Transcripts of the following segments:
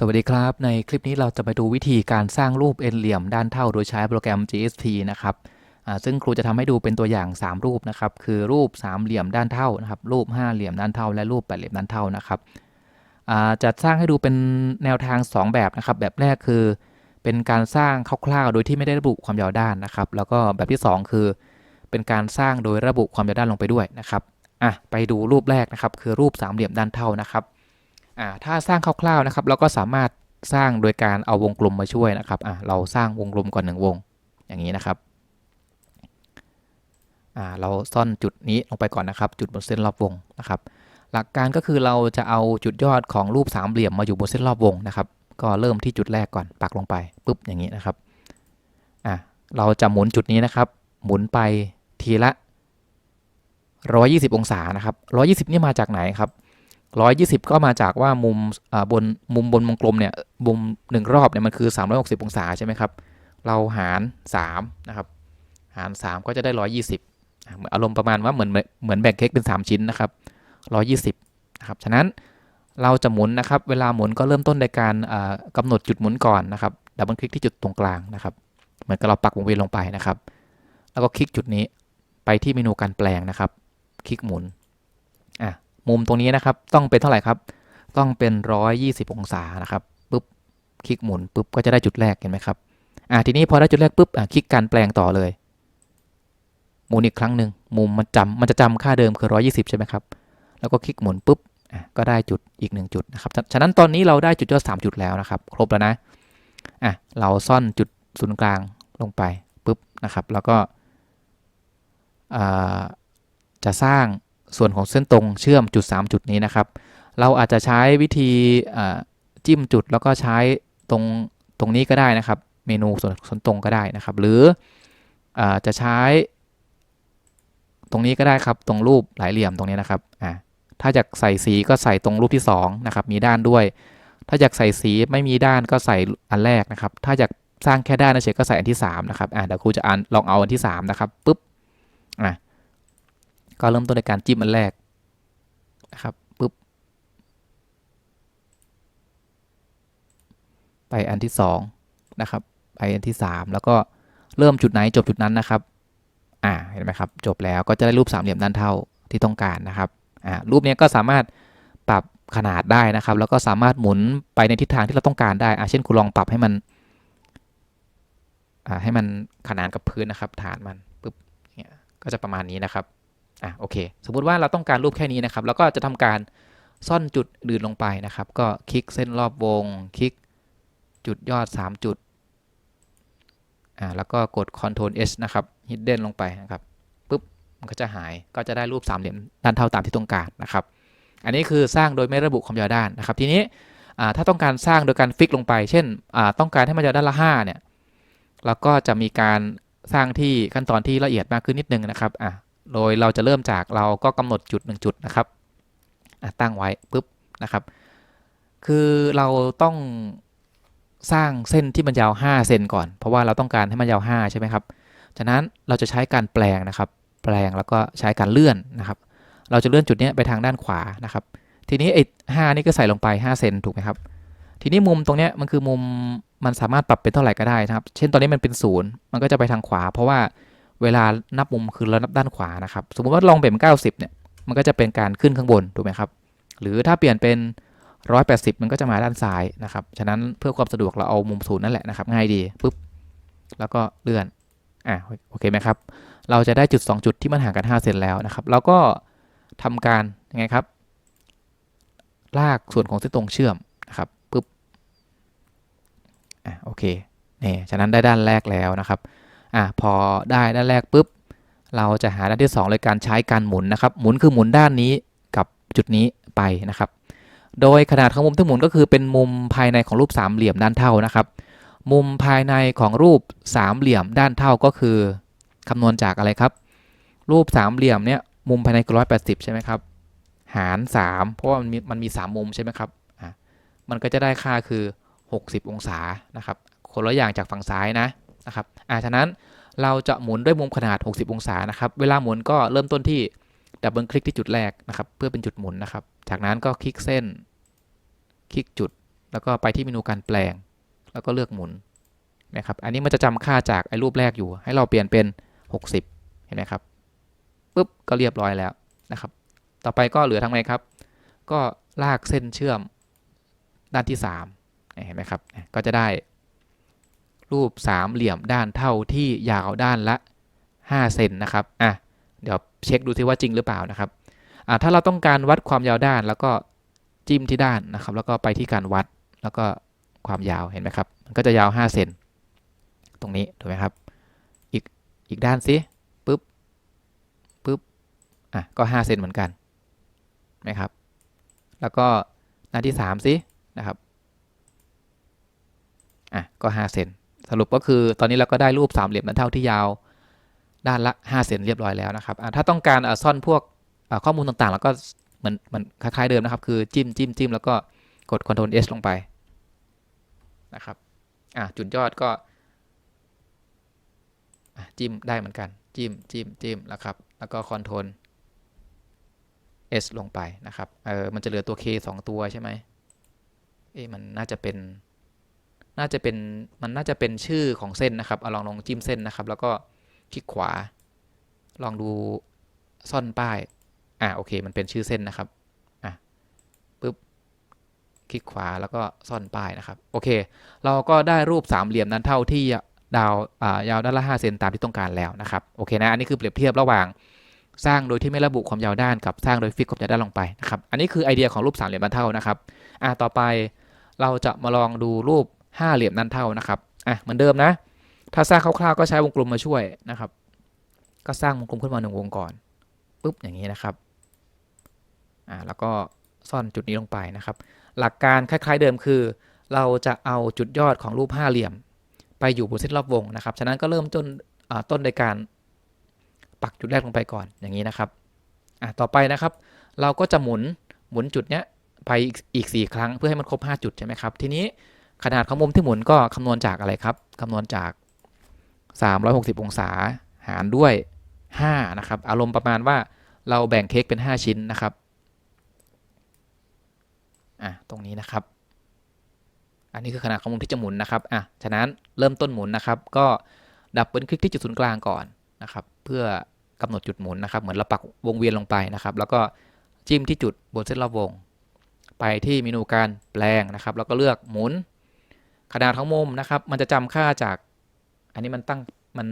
สวัสดีครับ ในคลิปนี้เราจะไปดูวิธีการสร้างรูปเอ็นเหลี่ยมด้านเท่าโดยใช้โปรแกรม GST นะครับซึ่งครูจะทำให้ดูเป็นตัวอย่าง 3 รูปนะครับ คือรูปสามเหลี่ยมด้านเท่านะครับ รูปห้าเหลี่ยมด้านเท่า และรูปแปดเหลี่ยมด้านเท่านะครับจะสร้างให้ดูเป็นแนวทาง 2 แบบนะครับ แบบแรกคือเป็นการสร้างคร่าวๆ โดยที่ไม่ได้ระบุความยาวด้านนะครับ แล้วก็แบบที่ 2 คือ เป็นการสร้างโดยระบุความยาวด้านลงไปด้วยนะครับอะไปดูรูปแรกนะครับ คือรูปสามเหลี่ยมด้านเท่านะครับ อ่าถ้าสร้างคร่าวๆนะครับเราก็สามารถสร้างโดยการเอาวงกลมมาช่วยนะครับอ่าเราสร้างวงกลมก่อนหนึ่งวงอย่างนี้นะครับอ่าเราซ่อนจุดนี้ลงไปก่อนนะครับ จุดบนเส้นรอบวงนะครับ หลักการก็คือเราจะเอาจุดยอดของรูปสามเหลี่ยมมาอยู่บนเส้นรอบวงนะครับ ก็เริ่มที่จุดแรกก่อนปักลงไปปุ๊บอย่างนี้นะครับอ่าเราจะหมุนจุดนี้นะครับ หมุนไปทีละ 120 องศานะครับ 120 นี่มาจากไหนครับ 120 ก็มาจากว่ามุมบนมุมบนวงกลมเนี่ยมุมหนึ่งรอบเนี่ยมันคือ 360 องศาใช่ไหมครับ เราหาร3นะครับหาร 3 ก็จะได้ 120อะเหมือนอารมณ์ประมาณว่าเหมือนเหมือนแบ่งเค้กเป็น 3 ชิ้นนะครับ 120นะครับ ฉะนั้นเราจะหมุนนะครับ เวลาหมุนก็เริ่มต้นในการอ่ากำหนดจุดหมุนก่อนนะครับ ดับเบิลคลิกที่จุดตรงกลางนะครับ เหมือนกับเราปักวงเวียนลงไปนะครับ แล้วก็คลิกจุดนี้ไปที่เมนูการแปลงนะครับ คลิกหมุน อะ มุมตรงนี้นะครับ ต้องเป็นเท่าไหร่ครับ ต้องเป็น 120 องศานะครับปุ๊บคลิกหมุนปุ๊บก็จะได้จุดแรกเห็นไหมครับอะทีนี้พอได้จุดแรกปุ๊บอะคลิกการแปลงต่อเลยหมุนอีกครั้งหนึ่งมุมมันจำมันจะจำค่าเดิมคือ 120 ใช่ไหมครับ แล้วก็คลิกหมุนปุ๊บอะก็ได้จุดอีก 1 จุดนะครับฉะฉะนั้นตอนนี้เราได้จุดยอด 3 จุดแล้วนะครับ ครบแล้วนะอะเราซ่อนจุดศูนย์กลางลงไปปุ๊บนะครับ แล้วก็อ่าจะสร้าง ส่วนของเส้นตรงเชื่อมจุด 3 จุดนี้นะครับ เราอาจจะใช้วิธีจิ้มจุดแล้วก็ใช้ตรงตรงนี้ก็ได้นะครับ เมนูส่วนส่วนตรงก็ได้นะครับ หรืออจะใช้ ตรงนี้ก็ได้ครับ ตรงรูปหลายเหลี่ยมตรงนี้นะครับอ่าถ้าอยากใส่สีก็ใส่ตรงรูปที่2นะครับมีด้านด้วย ถ้าอยากใส่สีไม่มีด้านก็ใส่อันแรกนะครับ ถ้าอยากสร้างแค่ด้านเฉยก็ใส่อันที่3นะครับอ่าเดี๋ยวครูจะอ่านลองเอาอันที่3นะครับปุ๊บอะ ก็เริ่มต้นในการจิ้มอันแรกนะครับปุ๊บไปอันที่สองนะครับไปอันที่สามแล้วก็เริ่มจุดไหนจบจุดนั้นนะครับอ่าเห็นไหมครับจบแล้วก็จะได้รูปสามเหลี่ยมด้านเท่าที่ต้องการนะครับอ่ารูปนี้ก็สามารถปรับขนาดได้นะครับ แล้วก็สามารถหมุนไปในทิศทางที่เราต้องการได้อ่าเช่นคุณลองปรับให้มันอ่าให้มันขนานกับพื้นนะครับ ฐานมันปุ๊บเนี่ยก็จะประมาณนี้นะครับ อะโอเค สมมุติว่าเราต้องการรูปแค่นี้นะครับ แล้วก็จะทำการซ่อนจุดอื่นลงไปนะครับ ก็คลิกเส้นรอบวง คลิกจุดยอด 3 จุด อ่า แล้วก็กด Ctrl H นะครับ Hidden ลงไปนะครับ ปุ๊บ มันก็จะหาย ก็จะได้รูปสามเหลี่ยมด้านเท่าตามที่ต้องการนะครับ อันนี้คือสร้างโดยไม่ระบุความยาวด้านนะครับ ทีนี้อ่าถ้าต้องการสร้างโดยการฟิกลงไป เช่นอ่าต้องการให้มันยาวด้านละ 5 เนี่ย เราก็จะมีการสร้างที่ขั้นตอนที่ละเอียดมากขึ้นนิดนึงนะครับ อะ โดยเราจะเริ่มจากเราก็กำหนดจุด 1 จุดนะครับตั้งไว้ปุ๊บนะครับ คือเราต้องสร้างเส้นที่มันยาว 5 เซนก่อน เพราะว่าเราต้องการให้มันยาว 5 ใช่ไหมครับ ฉะนั้นเราจะใช้การแปลงนะครับ แปลงแล้วก็ใช้การเลื่อนนะครับ เราจะเลื่อนจุดนี้ไปทางด้านขวานะครับ ทีนี้ไอ้ห้านี่ก็ใส่ลงไป5เซนถูกไหมครับ ทีนี้มุมตรงนี้มันคือมุมมันสามารถปรับเป็นเท่าไหร่ก็ได้นะครับ เช่นตอนนี้มันเป็นศูนย์มันก็จะไปทางขวา เพราะว่า เวลานับมุมคือเรานับด้านขวานะครับ สมมุติว่าลองเป็น90 เนี่ย มันก็จะเป็นการขึ้นข้างบน ถูกไหมครับ หรือถ้าเปลี่ยนเป็น 180 มันก็จะมาด้านซ้ายนะครับ ฉะนั้นเพื่อความสะดวกเราเอามุมศูนย์นั่นแหละนะครับ ง่ายดีปุ๊บ แล้วก็เลื่อน อ่าโอเคไหมครับ เราจะได้จุด 2 จุดที่มันห่างกัน 5 เซนแล้วนะครับเราก็ทำการยังไงครับ ลากส่วนของเส้นตรงเชื่อมนะครับปุ๊บ อ่าโอเค เนี่ฉะนั้นได้ด้านแรกแล้วนะครับ อะพอได้ด้านแรกปุ๊บ เราจะหาด้านที่2เลยการใช้การหมุนนะครับ หมุนคือหมุนด้านนี้กับจุดนี้ไปนะครับ โดยขนาดของมุมที่หมุนก็คือเป็นมุมภายในของรูปสามเหลี่ยมด้านเท่านะครับ มุมภายในของรูปสามเหลี่ยมด้านเท่าก็คือคำนวณจากอะไรครับ รูปสามเหลี่ยมเนี้ยมุมภายในร้อยแปดสิบใช่ไหมครับหาร 3 เพราะว่ามันมีมันมี3มุมใช่ไหมครับอะมันก็จะได้ค่าคือ 60 องศานะครับ คนละอย่างจากฝั่งซ้ายนะ นะครับอ่าฉะนั้นเราจะหมุนด้วยมุมขนาด 60 องศานะครับเวลาหมุนก็เริ่มต้นที่ดับเบิลคลิกที่จุดแรกนะครับ เพื่อเป็นจุดหมุนนะครับ จากนั้นก็คลิกเส้น คลิกจุด แล้วก็ไปที่เมนูการแปลง แล้วก็เลือกหมุนนะครับ อันนี้มันจะจำค่าจากไอ้รูปแรกอยู่ ให้เราเปลี่ยนเป็น 60 เห็นไหมครับปุ๊บก็เรียบร้อยแล้วนะครับ ต่อไปก็เหลือทำไงครับ ก็ลากเส้นเชื่อมด้านที่ 3 เห็นไหมครับ ก็จะได้ รูปสามเหลี่ยมด้านเท่าที่ยาวด้านละ 5 เซนนะครับอะเดี๋ยวเช็คดูซิว่าจริงหรือเปล่านะครับอะถ้าเราต้องการวัดความยาวด้านแล้วก็จิ้มที่ด้านนะครับ แล้วก็ไปที่การวัดแล้วก็ความยาวเห็นไหมครับ มันก็จะยาว 5 เซนตรงนี้ถูกไหมครับ อีกอีกด้านสิปุ๊บปุ๊บอะก็ 5 เซนเหมือนกันไหมครับ แล้วก็หน้าที่3สินะครับอะก็ 5 เซน สรุปก็คือตอนนี้เราก็ได้รูปสามเหลี่ยมด้นเท่าที่ยาว ด้านละ5เซนเรียบร้อยแล้วนะครับถ้าต้องการซ่อนพวกข้อมูลต่างๆ แล้วก็เหมือนมือนคล้ายๆเดิมนะครับ คือจิ้มจิ้มจิ้มแล้วก็กด Ctrl S ลงไปนะครับจุดยอดก็จิ้มได้เหมือนกัน จิ้มจิ้มจิ้มแล้วครับ แล้วก็ Ctrl S ลงไปนะครับ เออ มันจะเหลือตัว K 2 ตัวใช่ไหมเอ๊ะมันน่าจะเป็น น่าจะเป็นมันน่าจะเป็นชื่อของเส้นนะครับเอาลองลองจิ้มเส้นนะครับ แล้วก็คลิกขวา ลองดูซ่อนป้ายอ่าโอเค มันเป็นชื่อเส้นนะครับอะปุ๊บคลิกขวาแล้วก็ซ่อนป้ายนะครับโอเค เราก็ได้รูปสามเหลี่ยมนั้นเท่าที่ดาวอ่ายาวด้านละ5เซนตามที่ต้องการแล้วนะครับโอเคนะอันนี้คือเปรียบเทียบระหว่างสร้างโดยที่ไม่ระบุความยาวด้านกับสร้างโดยฟิกความยาวด้านลงไปนะครับอันนี้คือไอเดียของรูปสามเหลี่ยมด้านเท่านะครับอะต่อไปเราจะมาลองดูรูป ห้าเหลี่ยมด้นเท่านะครับอะเหมือนเดิมนะ ถ้าสร้างคร่าวๆก็ใช้วงกลมมาช่วยนะครับ ก็สร้างวงกลมขึ้นมาหนึ่งวงก่อนปุ๊บอย่างนี้นะครับอ่าแล้วก็ซ่อนจุดนี้ลงไปนะครับ หลักการคล้าย ๆเดิมคือ เราจะเอาจุดยอดของรูปห้าเหลี่ยม ไปอยู่บนเส้นรอบวงนะครับ ฉะนั้นก็เริ่มต้นต้นในการปักจุดแรกลงไปก่อนอย่างนี้นะครับอ่าต่อไปนะครับ เราก็จะหมุนหมุนจุดเนี้ยไปอีก 4 ครั้งเพื่อให้มันครบ 5 จุดใช่ไหมครับ ทีนี้ ขนาดของมุมที่หมุนก็คำนวณจากอะไรครับคำนวณจาก 360 องศาหารด้วย 5 นะครับ อารมณ์ประมาณว่าเราแบ่งเค้กเป็น 5 ชิ้นนะครับอะตรงนี้นะครับ อันนี้คือขนาดของมุมที่จะหมุนนะครับอะฉะนั้นเริ่มต้นหมุนนะครับ ก็ดับเบิลคลิกที่จุดศูนย์กลางก่อนนะครับ เพื่อกำหนดจุดหมุนนะครับ เหมือนเราปักวงเวียนลงไปนะครับ แล้วก็จิ้มที่จุดบนเส้นรอบวง ไปที่เมนูการแปลงนะครับ แล้วก็เลือกหมุน ขนาดของมุมนะครับ มันจะจำค่าจาก อันนี้มันตั้งมัน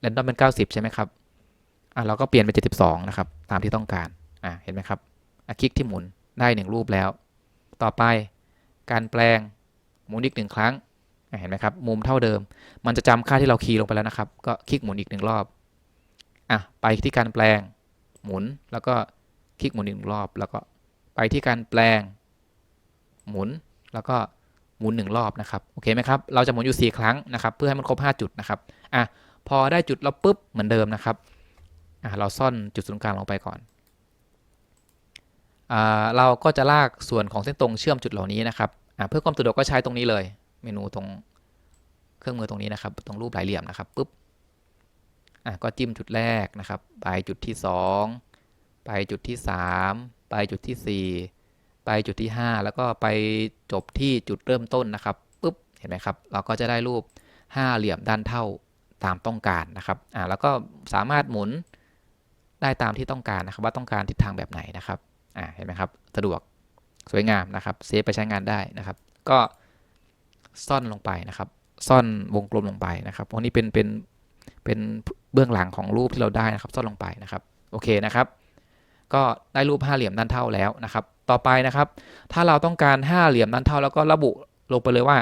เรนดอมเป็น 90 ใช่ไหมครับอะเราก็เปลี่ยนเป็น 72 นะครับ ตามที่ต้องการอะเห็นไหมครับอะคลิกที่หมุนได้ 1 รูปแล้ว ต่อไปการแปลงหมุนอีกหนึ่งครั้งเห็นไหมครับ มุมเท่าเดิม มันจะจำค่าที่เราคีย์ลงไปแล้วนะครับ ก็คลิกหมุนอีกหนึ่งรอบอะไปที่การแปลงหมุนแล้วก็คลิกหมุนอีกหนึ่งรอบ แล้วก็ไปที่การแปลง หมุนแล้วก็ หมุนหนึ่งรอบนะครับโอเคไหมครับเราจะหมุนอยู่ 4 ครั้งนะครับ เพื่อให้มันครบ 5 จุดนะครับอะพอได้จุดแล้วปุ๊บเหมือนเดิมนะครับอะเราซ่อนจุดศูนย์กลางลงไปก่อนอ่าเราก็จะลากส่วนของเส้นตรงเชื่อมจุดเหล่านี้นะครับอะเพื่อความสะดวกก็ใช้ตรงนี้เลย เมนูตรงเครื่องมือตรงนี้นะครับตรงรูปหลายเหลี่ยมนะครับปุ๊บอะก็จิ้มจุดแรกนะครับ ไปจุดที่ 2 ไปจุดที่ 3 ไปจุดที่ 4 ไปจุดที่ 5 แล้วก็ไปจบที่จุดเริ่มต้นนะครับปุ๊บเห็นไหมครับ เราก็จะได้รูป 5 เหลี่ยมด้านเท่าตามต้องการนะครับอ่าแล้วก็สามารถหมุนได้ตามที่ต้องการนะครับ ว่าต้องการทิศทางแบบไหนนะครับอ่าเห็นไหมครับสะดวกสวยงามนะครับเซฟไปใช้งานได้นะครับ ก็ซ่อนลงไปนะครับ ซ่อนวงกลมลงไปนะครับพวกนี้เป็นเป็นเป็นเบื้องหลังของรูปที่เราได้นะครับ ซ่อนลงไปนะครับ โอเคนะครับ ก็ได้รูปห้าเหลี่ยมด้านเท่าแล้วนะครับ ต่อไปนะครับ ถ้าเราต้องการห้าเหลี่ยมด้นเท่าแล้วก็ระบุลงไปเลยว่า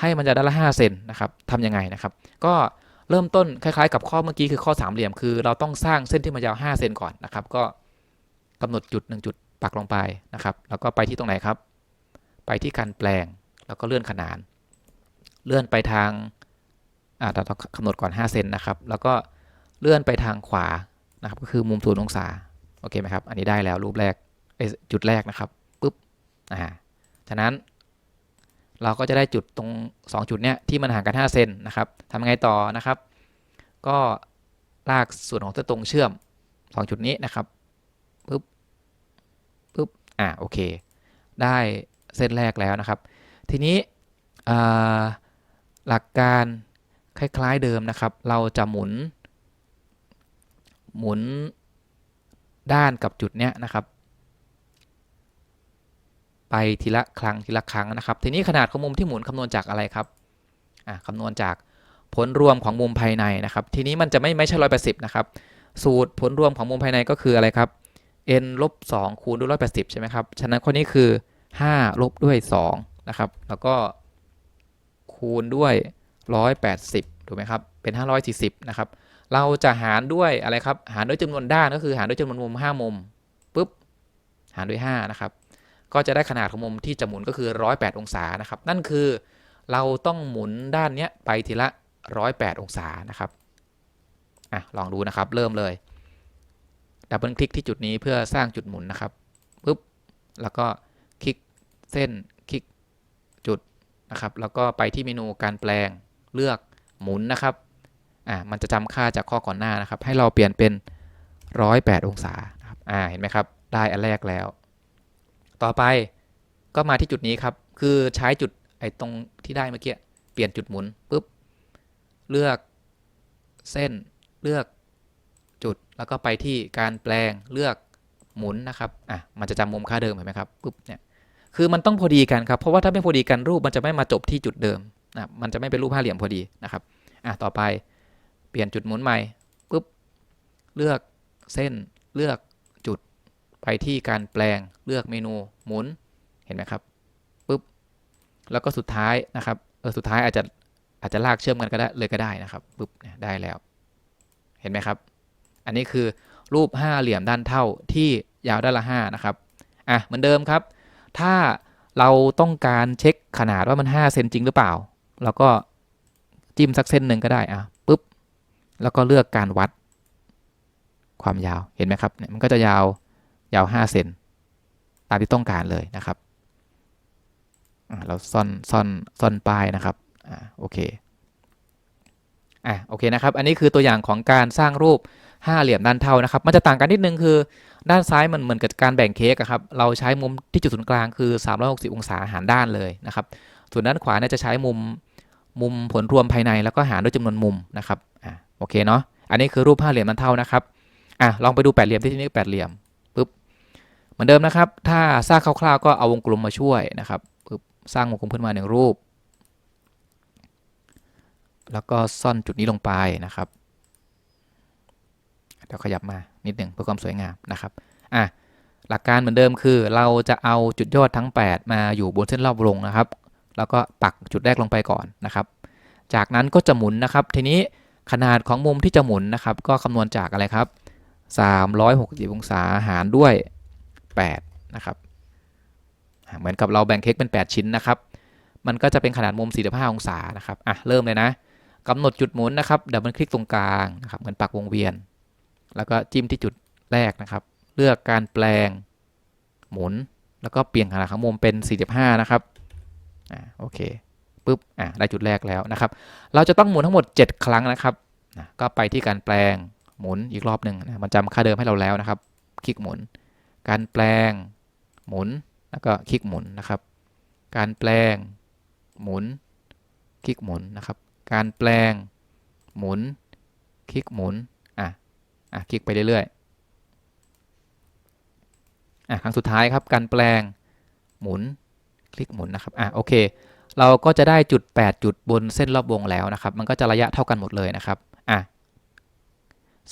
ให้มันจะด้านละห้าเซนนะครับทำยังไงนะครับ ก็เริ่มต้นคล้ายๆ กับข้อเมื่อกี้คือข้อสามเหลี่ยมคือเราต้องสร้างเส้นที่มันยาว 5 เซนก่อนนะครับ ก็กำหนดจุด 1 จุดปักลงไปนะครับ แล้วก็ไปที่ตรงไหนครับ ไปที่การแปลงแล้วก็เลื่อนขนาน เลื่อนไปทางอ่าเราต้องกำหนดก่อน 5 เซนนะครับ แล้วก็เลื่อนไปทางขวานะครับ ก็คือมุมศูนย์องศาโอเคไหมครับ อันนี้ได้แล้วรูปแรก จุดแรกนะครับปุ๊บอ่าฉะนั้นเราก็จะได้จุดตรง 2 จุดเนี้ยที่มันห่างกัน 5 เซนนะครับทำไงต่อนะครับ ก็ลากส่วนของเส้นตรงเชื่อม 2 จุดนี้นะครับปุ๊บปุ๊บอ่าโอเค ได้เส้นแรกแล้วนะครับ ทีนี้หลักการคล้ายๆเดิมนะครับ เราจะหมุน หมุนด้านกับจุดเนี้ยนะครับ ไปทีละครั้งทีละครั้งนะครับ ทีนี้ขนาดของมุมที่หมุนคำนวณจากอะไรครับอะคำนวณจากผลรวมของมุมภายในนะครับ ทีนี้มันจะไม่ไม่ใช่ร้อยแปดสิบนะครับ สูตรผลรวมของมุมภายในก็คืออะไรครับ n ลบ2คูณด้วยร้อยแปดสิบใช่ไหมครับ ฉะนั้นข้อนี้คือ5ลบด้วย2นะครับ แล้วก็คูณด้วย180ถูกไหมครับ เป็น540นะครับ เราจะหารด้วยอะไรครับ หารด้วยจำนวนด้านก็คือหารด้วยจำนวนมุม5มุมปุ๊บ หารด้วย5นะครับ ก็จะได้ขนาดของมุมที่จะหมุนก็คือ 108 องศานะครับ นั่นคือเราต้องหมุนด้านเนี้ยไปทีละ 108 องศานะครับอะลองดูนะครับเริ่มเลยดับเบิลคลิกที่จุดนี้เพื่อสร้างจุดหมุนนะครับปุ๊บแล้วก็คลิกเส้นคลิกจุดนะครับ แล้วก็ไปที่เมนูการแปลงเลือกหมุนนะครับอ่ามันจะจำค่าจากข้อก่อนหน้านะครับ ให้เราเปลี่ยนเป็น 108 องศานะครับอ่าเห็นไหมครับ ได้อันแรกแล้ว ต่อไปก็มาที่จุดนี้ครับ คือใช้จุดไอ้ตรงที่ได้เมื่อกี้ เปลี่ยนจุดหมุนปุ๊บ เลือกเส้น เลือกจุด แล้วก็ไปที่การแปลง เลือกหมุนนะครับ อะ มันจะจำมุมค่าเดิมเห็นไหมครับ ปุ๊บ เนี่ย คือมันต้องพอดีกันครับ เพราะว่าถ้าไม่พอดีกันรูปมันจะไม่มาจบที่จุดเดิมนะมันจะไม่เป็นรูปห้าเหลี่ยมพอดีนะครับ อะ ต่อไป เปลี่ยนจุดหมุนใหม่ ปุ๊บ เลือกเส้น เลือก ไปที่การแปลงเลือกเมนูหมุนเห็นไหมครับปุ๊บแล้วก็สุดท้ายนะครับเออสุดท้ายอาจจะอาจจะลากเชื่อมกันก็ได้เลยก็ได้นะครับปุ๊บได้แล้ว เห็นไหมครับ อันนี้คือรูปห้าเหลี่ยมด้านเท่าที่ยาวด้านละห้านะครับอะเหมือนเดิมครับ ถ้าเราต้องการเช็คขนาดว่ามัน5เซนจริงหรือเปล่าเราก็จิ้มสักเส้นหนึ่งก็ได้อะปุ๊บแล้วก็เลือกการวัดความยาวเห็นไหมครับเนี่ยมันก็จะยาว ยาว 5 เซนตามที่ต้องการเลยนะครับเราซ่อนซ่อนซ่อนป้ายนะครับอ่าโอเคอะโอเคนะครับ อันนี้คือตัวอย่างของการสร้างรูปห้าเหลี่ยมด้านเท่านะครับ มันจะต่างกันนิดนึงคือด้านซ้ายมันเหมือนกับการแบ่งเค้กครับ เราใช้มุมที่จุดศูนย์กลางคือ 360 องศาหารด้านเลยนะครับ ส่วนด้านขวาเนี่ยจะใช้มุมมุมผลรวมภายในแล้วก็หารด้วยจำนวนมุมนะครับอ่าโอเคเนาะ อันนี้คือรูปห้าเหลี่ยมด้านเท่านะครับอะลองไปดูแปดเหลี่ยมที่นี่แปดเหลี่ยม เหมือนเดิมนะครับ ถ้าสร้างคร่าวๆก็เอาวงกลมมาช่วยนะครับปุ๊บสร้างวงกลมขึ้นมาหนึ่งรูป แล้วก็ซ่อนจุดนี้ลงไปนะครับเดี๋ยวขยับมานิดหนึ่งเพื่อความสวยงามนะครับอะหลักการเหมือนเดิมคือ เราจะเอาจุดยอดทั้ง 8 มาอยู่บนเส้นรอบวงนะครับ แล้วก็ปักจุดแรกลงไปก่อนนะครับ จากนั้นก็จะหมุนนะครับ ทีนี้ขนาดของมุมที่จะหมุนนะครับ ก็คำนวณจากอะไรครับ 360 องศาหารด้วย 8นะครับเหมือนกับเราแบ่งเค้กเป็น 8 ชิ้นนะครับ มันก็จะเป็นขนาดมุม 45 องศานะครับอะเริ่มเลยนะกำหนดจุดหมุนนะครับดับเบิลคลิกตรงกลางนะครับเหมือนปักวงเวียน แล้วก็จิ้มที่จุดแรกนะครับ เลือกการแปลงหมุน แล้วก็เปลี่ยนขนาดของมุมเป็น 45 นะครับอ่าโอเคปุ๊บอ่าได้จุดแรกแล้วนะครับ เราจะต้องหมุนทั้งหมด 7 ครั้งนะครับนะก็ไปที่การแปลงหมุนอีกรอบหนึ่งนะมันจำค่าเดิมให้เราแล้วนะครับ คลิกหมุน การแปลง หมุนแล้วก็คลิกหมุนนะครับ การแปลง หมุน คลิกหมุนนะครับ การแปลง หมุน คลิกหมุนอะอะคลิกไปเรื่อยๆอะครั้งสุดท้ายครับ การแปลง หมุน คลิกหมุนนะครับอะโอเค เราก็จะได้จุด 8 จุดบนเส้นรอบวงแล้วนะครับ มันก็จะระยะเท่ากันหมดเลยนะครับอะ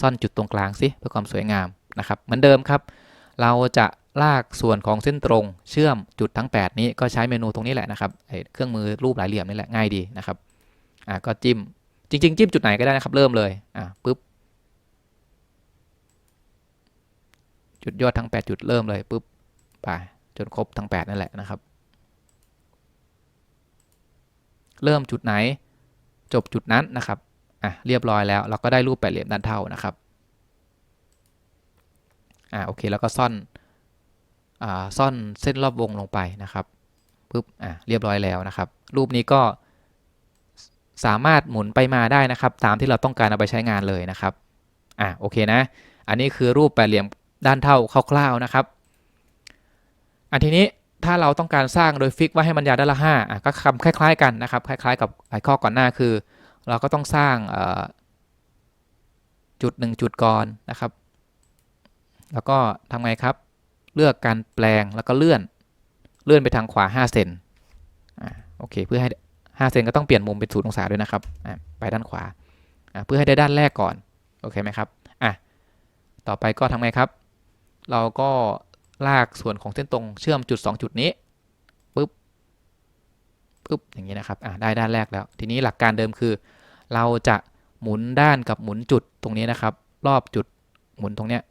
ซ่อนจุดตรงกลางสิเพื่อความสวยงามนะครับ เหมือนเดิมครับ เราจะลากส่วนของเส้นตรงเชื่อมจุดทั้ง 8 นี้ก็ใช้เมนูตรงนี้แหละนะครับเครื่องมือรูปหลายเหลี่ยมนี่แหละง่ายดีนะครับอะก็จิ้มจริง ๆ จิ้มจุดไหนก็ได้นะครับ เริ่มเลยอะปุ๊บจุดยอดทั้ง 8 จุดเริ่มเลยปุ๊บไปจนครบทั้ง 8 นั่นแหละนะครับ เริ่มจุดไหน จบจุดนั้นนะครับอะเรียบร้อยแล้วเราก็ได้รูปแปดเหลี่ยมด้านเท่านะครับ อ่าโอเคแล้วก็ซ่อนอ่าซ่อนเส้นรอบวงลงไปนะครับปุ๊บอ่าเรียบร้อยแล้วนะครับ รูปนี้ก็สามารถหมุนไปมาได้นะครับ ตามที่เราต้องการเอาไปใช้งานเลยนะครับอ่าโอเคนะ อันนี้คือรูปแปดเหลี่ยมด้านเท่าคร่าวๆนะครับ อันทีนี้ถ้าเราต้องการสร้างโดยฟิกว่าให้มันยาวด้านละห้าอะก็คำคล้าย ๆ กันนะครับ คล้าย ๆ กับไอ้ข้อก่อนหน้าคือ เราก็ต้องสร้างจุดหนึ่งจุดก่อนนะครับ แล้วก็ทำไงครับ เลือกการแปลงแล้วก็เลื่อน เลื่อนไปทางขวา 5 เซนอ่าโอเค เพื่อให้ 5 เซนก็ต้องเปลี่ยนมุมเป็นศูนย์องศาด้วยนะครับอะไปด้านขวาอะเพื่อให้ได้ด้านแรกก่อน โอเคไหมครับอะต่อไปก็ทำไงครับ เราก็ลากส่วนของเส้นตรงเชื่อมจุด 2 จุดนี้ปุ๊บปุ๊บอย่างนี้นะครับอะได้ด้านแรกแล้ว ทีนี้หลักการเดิมคือ เราจะหมุนด้านกับหมุนจุดตรงนี้นะครับ รอบจุดหมุนตรงเนี้ย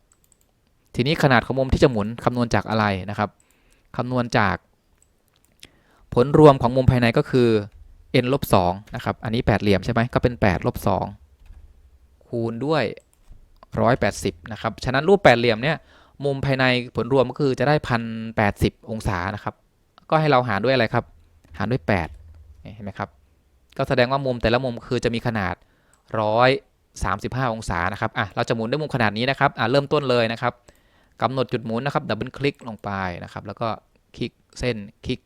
ทีนี้ขนาดของมุมที่จะหมุนคำนวณจากอะไรนะครับคำนวณจาก ผลรวมของมุมภายในก็คือ n ลบ2นะครับ อันนี้แปดเหลี่ยมใช่ไหมก็เป็น8ลบ2คูณด้วย 180 นะครับ ฉะนั้นรูปแปดเหลี่ยมเนี่ย มุมภายในผลรวมก็คือจะได้พันแปดสิบองศานะครับ ก็ให้เราหารด้วยอะไรครับ หารด้วย 8 เห็นไหมครับ ก็แสดงว่ามุมแต่ละมุมคือจะมีขนาด 135 องศานะครับ อะ เราจะหมุนด้วยมุมขนาดนี้นะครับ อะ เริ่มต้นเลยนะครับ กำหนดจุดหมุนนะครับดับเบิลคลิกลงไปนะครับ แล้วก็คลิกเส้นคลิก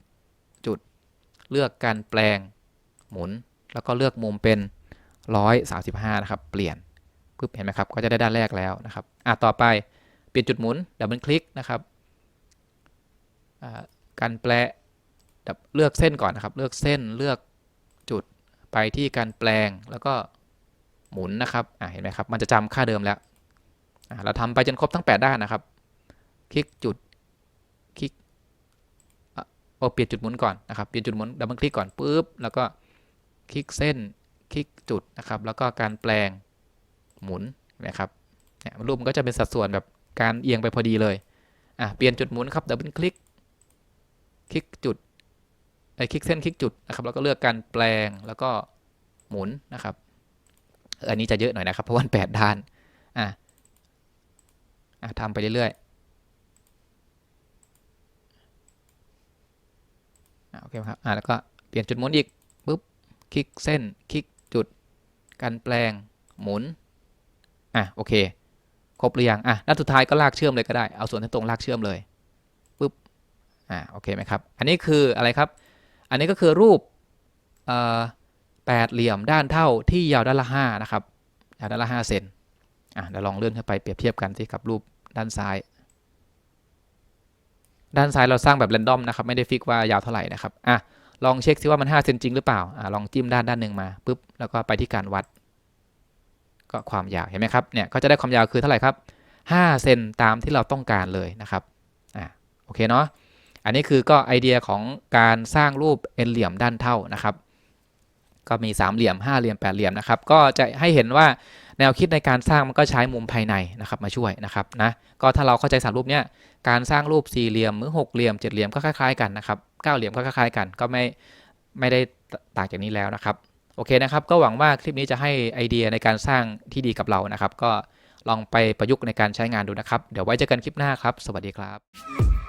จุด เลือกการแปลงหมุน แล้วก็เลือกมุมเป็น 135 นะครับ เปลี่ยนปึ๊บเห็นไหมครับ ก็จะได้ด้านแรกแล้วนะครับอะต่อไปเปลี่ยนจุดหมุนดับเบิลคลิกนะครับการแปลดับเลือกเส้นก่อนนะครับ เลือกเส้นเลือกจุดไปที่การแปลงแล้วก็หมุนนะครับอ่าเห็นไหมครับ มันจะจำค่าเดิมแล้วอ่าเราทำไปจนครบทั้ง 8 ด้านนะครับ คลิกจุดคลิกอะโอ้เปลี่ยนจุดหมุนก่อนนะครับเปลี่ยนจุดหมุนดับเบิลคลิกก่อนปุ๊บแล้วก็คลิกเส้นคลิกจุดนะครับ แล้วก็การแปลงหมุนนะครับเนี่ยรูปมันก็จะเป็นสัดส่วนแบบการเอียงไปพอดีเลยอะเปลี่ยนจุดหมุนครับดับเบิลคลิกคลิกจุดไอ้คลิกเส้นคลิกจุดนะครับแล้วก็เลือกการแปลงแล้วก็หมุนนะครับอออันนี้จะเยอะหน่อยนะครับเพราะว่าแปดด้านอะอะทำไปเรื่อยๆอะ โอเคครับอะแล้วก็เปลี่ยนจุดหมุนอีกปุ๊บคลิกเส้นคลิกจุดการแปลงหมุนอะโอเค ครบหรือยังอะด้านสุดท้ายก็ลากเชื่อมเลยก็ได้เอาส่วนที่ตรงลากเชื่อมเลยปุ๊บอ่าโอเคไหมครับ อันนี้คืออะไรครับ อันนี้ก็คือรูปเอ่อแปดเหลี่ยมด้านเท่าที่ยาวด้านละห้านะครับยาวด้านละห้าเซนอะเดี๋ยวลองเลื่อนขึ้นไปเปรียบเทียบกันที่กับรูปด้านซ้าย ด้านซ้ายเราสร้างแบบเรนดอมนะครับไม่ได้ฟิกว่ายาวเท่าไหร่นะครับอะลองเช็คซิว่ามัน5เซนจริงหรือเปล่าอะลองจิ้มด้านด้านหนึ่งมาปุ๊บแล้วก็ไปที่การวัด ก็ความยาวเห็นไหมครับเนี่ยก็จะได้ความยาวคือเท่าไหร่ครับ5เซนตามที่เราต้องการเลยนะครับอ่าโอเคเนาะอันนี้คือก็ไอเดียของการสร้างรูปเอ็นเหลี่ยมด้านเท่านะครับ ก็มี3เหลี่ยม5เหลี่ยม8เหลี่ยมนะครับ ก็จะให้เห็นว่า แนวคิดในการสร้างมันก็ใช้มุมภายในนะครับมาช่วยนะครับนะก็ถ้าเราเข้าใจสามรูปเนี้ยการสร้างรูปสี่เหลี่ยมหรือหกเหลี่ยมเจ็ดเหลี่ยมก็คล้ายๆกันนะครับเก้าเหลี่ยมก็คล้ายๆกัน ก็ไม่ไม่ได้ต่างจากนี้แล้วนะครับโอเคนะครับ ก็หวังว่าคลิปนี้จะให้ไอเดียในการสร้างที่ดีกับเรานะครับ ก็ลองไปประยุกต์ในการใช้งานดูนะครับ เดี๋ยวไว้เจอกันคลิปหน้าครับ สวัสดีครับ